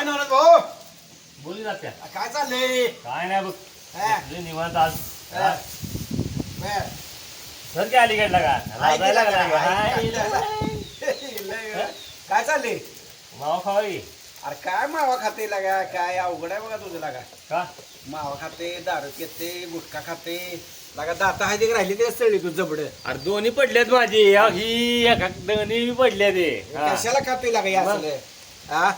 काय नवरा भाऊ बोली जात्या काय चाललंय? काय नाही बघ. हा. तुझे निवांत आज. हा. बर. सर काय अलीकडला का? लाजायला लागला का? हाय. काय चाललंय? मावा खावाई अरे काय मावा खाते लागा? काय अवघड आहे बघा तुझं लागा. का? मावा खाते दारू पिते गुटखा खाते. लागा दाता हाय ते राहिली ते सळली तू जबड. अरे दोन्ही पडलेत माझी. या- ही एका दोन्ही पडले ते कशाला खातोय लागा या? असलं हा?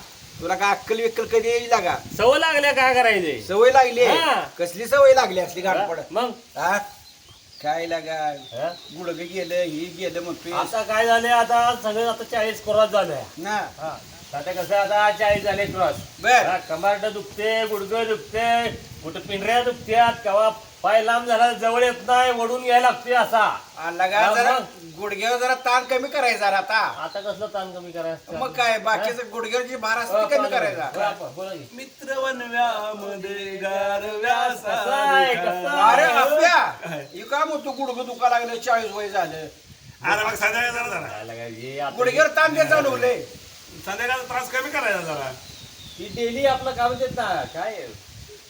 तुला का अक्कल विक्कल कधी येईल लागा सवय लागल्या काय करायचे? सवय लागली? हा. कसली सवय लागली असली गाडपड? मग? हा? काय लागा? हा? गुडघ गेलं ही गेलं म्हणतोय आता काय झाले आता सगळे आता चाळीस क्रॉस झाले ना? आता कसं आता चाळीस झाले क्रॉस. बर. कमार्ट दुखते गुडघं दुखते कुठं पिंढऱ्या दुखत्यात केव्हा पाय लांब झाला जवळ येत नाही वडून घ्यायला लागते असा. आ, लगा हा, जरा? गुडघ्यावर जरा ताण कमी करायचा जरा आता. आता कसलं ताण कमी करायचं? मग काय बाकीचं गुडघ्यावरची भार असते कमी करायचा. मित्र वनव्यामध्ये गारव्या कसं आहे, कसं आहे? अरे अप्या ही का मग तू गुडघं दुखा लागलं चाळीस वय झालं. अरे मग जरा जरा. हे आता- गुडघ्यावर ताण द्यायचा नवले संध्याकाळचा त्रास कमी करायचा जरा. ही डेली आपलं काम देत ना काय?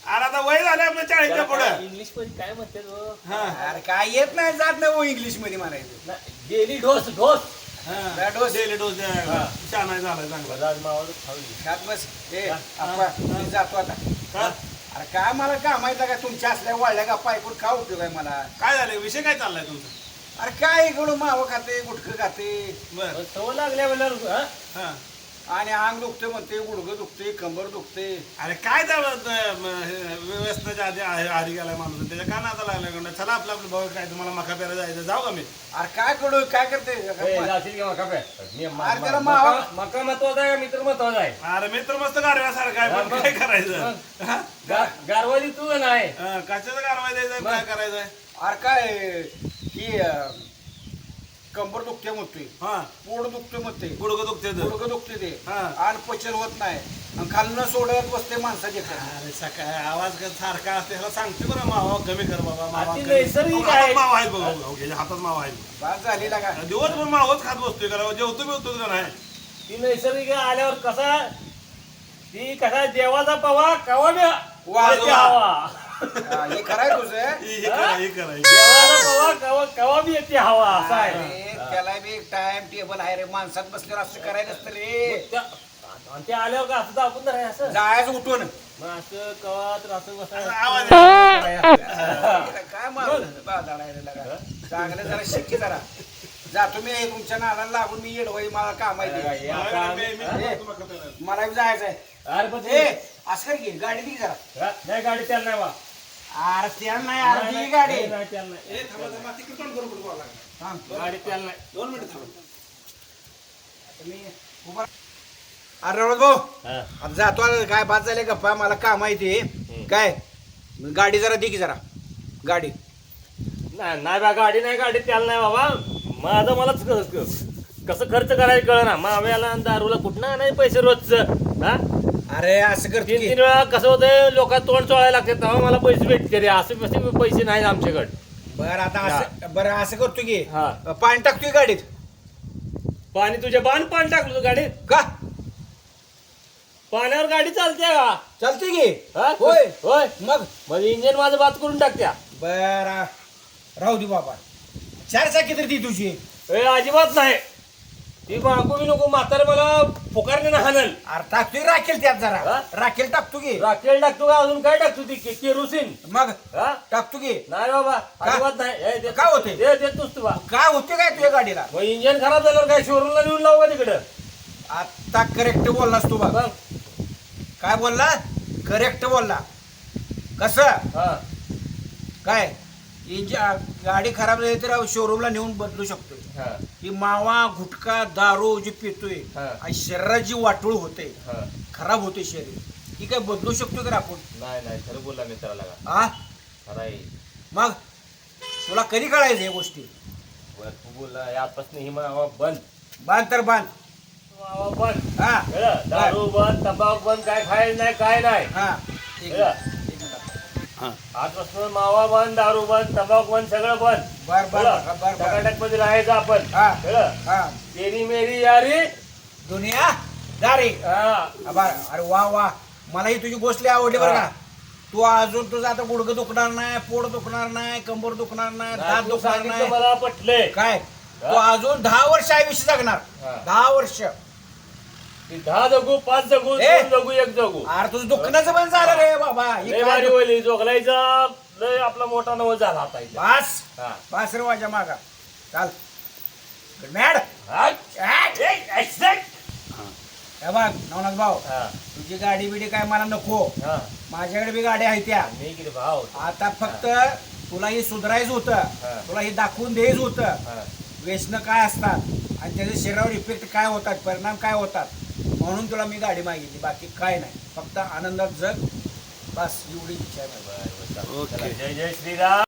अरे आता वय झालं आपलं चाळीसच्या पुढं. इंग्लिशमध्ये काय म्हणते हो? हा. अरे काय येत नाही जात नाही इंग्लिशमध्ये म्हणायचं. डेली डोस डोस त्या डोस- डेली डोस हा. शाना झाला चांगला. बजाज मावाला खाऊ खात बस. ए अप्पा मी जातो आता. हा? अरे काय मला माहिती का? तुमच्या असल्या वाढल्या का? पायपूट का उपयोग आहे मला? काय झालं विषय काय चाललाय तुमचा? अरे काय इकडून मावं खाते गुटखं खाते. बर. सवय लागल्या हा? हा. आणि अंग दुखते म्हणते गुडघं दुखते कंबर दुखते अरे काय त्या व्यवस्थेच्या आधी आधी गेलाय माणूस. त्याच्या का नाता लागला कडं चला आपलं आपलं भाऊ काय तुम्हाला मका प्यायला जायचं. जाऊ का मी? अरे काय करू? काय करते? अरे त्याला म- मावा- मका- मका महत्त्वाचा आहे का? मित्र महत्त्वाचा आहे? अरे मित्र मस्त गारव्यासारखं आहे पण काय. करायचं? गा- गारवाली तू नाही? हा, कशाचं कारवाई द्यायचं. काय करायचंय अरे काय की कंबर दुखते म्हणतोय. हा. पोट दुखते म्हणते गुडघं दुखते तर. गुडघं दुखते ते. हा. आणि पचन होत नाही. आणि खालनं सोडत बसते माणसाचे अरे सकाळी आवाज का सारखा असते ह्याला सांगते बरं मावा कमी कर बाबा मावा अति कमी. नैसर्गिक हातात आहे. मावा आहेत बघा हातात मावा आहेत. बाद झाली लागा दिवसभर मावाच खात बसतोय का जेवतो बिवतो का नाही? ती नैसर्गिक आल्यावर कसा? ती कसा देवाचा पवा कवा बी वाजवा. हवा. हा, हे तुझं? हे हे करा हे? करा हे. करा. देवाचा पवा कवा कवा बी येते हवा असा आहे. अरे, त्याला बी टाइम टेबल आहे रे माणसात बसल्यावर असं करायचं असतं रे. त्या- आणि ते आल्यावर का असं दाखवून धराय असं? जायचं उठून. मग असं कवा तर असं बसायचं. आवाज काय मारलं बाजारा आहे रे लागा. चांगलं जरा शिक्की जरा. जा तुम्ही हे तुमच्या नादाला लागून मी येडवाई मला काम आहे ते. मी- मी-. मला बी जायचं आहे अरे पण ए ते- असं कर की गाडी दी जरा. हा, नाही गाडी त्याला नाही बा अरे त्या नाही अरे गाडी. नाही, नाही, त्याला नाही. ए, थांबा, थांबा, तिकडे तोंड करून बोलू लागला. थांब. गाडी त्याला नाही. दोन मिनिट थांबा. उभा. अरे रवत भाऊ हा. आता जातो आता काय बाद झाले गप्पा मला काम आहे ते काय? गाडी जरा दे की जरा. गाडी. नाही नाही बा गाडी नाही गाडी त्याला नाही बाबा. माझं मलाच क- क- कसं खर्च करायचं कळ ना माव्याला आणि दारूला कुठं नाही पैसे रोजचं? हा? अरे असं करते तीन की. तीन वेळा कसं होतं लोक तोंड चोळायला लागतात तेव्हा मला पैसे भेटते रे. असे कसे पैसे नाही आमच्याकडे. बरं आता असं बरं असं करतो की हा. पाणी टाकतोय गाडीत? पाणी तुझ्या बाण पाणी टाकलं तू गाडीत? का? पाण्यावर गाडी चालते का? चालते की? हा? होय. होय. मग? म्हणजे इंजिन माझं बात करून टाकत्या बर राहू दे बाबा. चार चाकी तर ती तुझी. ए अजिबात नाही. ती मागू मी नको म्हातारे मला फुकारने हाणल. अरे टाकतोय राखेल त्यात जरा. हा? राखेल टाकतो की. राखेल टाकतो का? अजून काय टाकतो ती के- केरोसिन? मग हा? टाकतो की. नाही बाबा अजिबात नाही. काय होते? दे देतोस तू बा. काय होते काय तुझ्या गाडीला? मग इंजिन खराब झाल्यावर काय शोरूमला नेऊन लावू का तिकडं? आता करेक्ट बोललास तू बघ. काय बोलला? करेक्ट बोलला. कसं? हा. काय? इंजिन गाडी खराब झाली तर शोरूमला नेऊन बदलू शकतोय. हा. ही मावा गुटखा दारू जी पितोय हा. आणि शरीरात जी वाटूळ होते हा. खराब होते शरीर. ही काय बदलू शकतो का आपण? नाही नाही खरं बोलला मित्राला का हा खरं आहे. मग? तुला कधी कळायचं या गोष्टी? बरं, तू बोलला यापासून ही मावा बंद. बांध तर बांध मावा बंद. हा. कळलं? दारू बंद तंबाखू बंद काय खायला नाही काय नाही. हा. कळलं? आजपासून मावा बंद दारू बंद तंबाखू बंद सगळं बंद बर बर बर बर बर. कर्नाटकमध्ये राहायचं आपण. हा. कळलं? हा. तेरी मेरी यारी. दुनिया जा रे हा. अरे वा वा. मला ही तुझी गोष्ट लई आवडली बरं का. तू अजून तुझं आता गुडघं दुखणार नाही पोट दुखणार नाही कंबर दुखणार नाही दात तू दुखणार सांगितलं नाही. मला पटलंय. काय? तू अजून दहा वर्ष आयुष्य जगणार. हा. दहा वर्ष. दहा जगू पाच जगू ए! दोन जगू एक जगू. अरे तुझं दुखण्याचं पण झालं रे बाबा. हे लय काय भारी दुख- होईल जोगलायचा लय आपला मोठा नवल झाला आता इथे. बास. हा. बास रे माझ्या मागा. चाल. मॅड हा? ए, एक्झॅक्ट. बघ नवनाथ भाऊ हा, तुझी गाडी बिडी काय मला नको. हा. माझ्याकडे बी गाड्या आहेत त्या. मी किती भाव आता फक्त तुला हे सुधारायचं होतं. तुला हे दाखवून द्यायचं होतं. हा. व्यसनं काय असतात? आणि त्याचे शरीरावर इफेक्ट काय होतात? परिणाम काय होतात? म्हणून तुला मी गाडी मागितली बाकी काय नाही फक्त आनंदात जग बस एवढी इच्छा आहे माझी. ओके. जय जय श्रीराम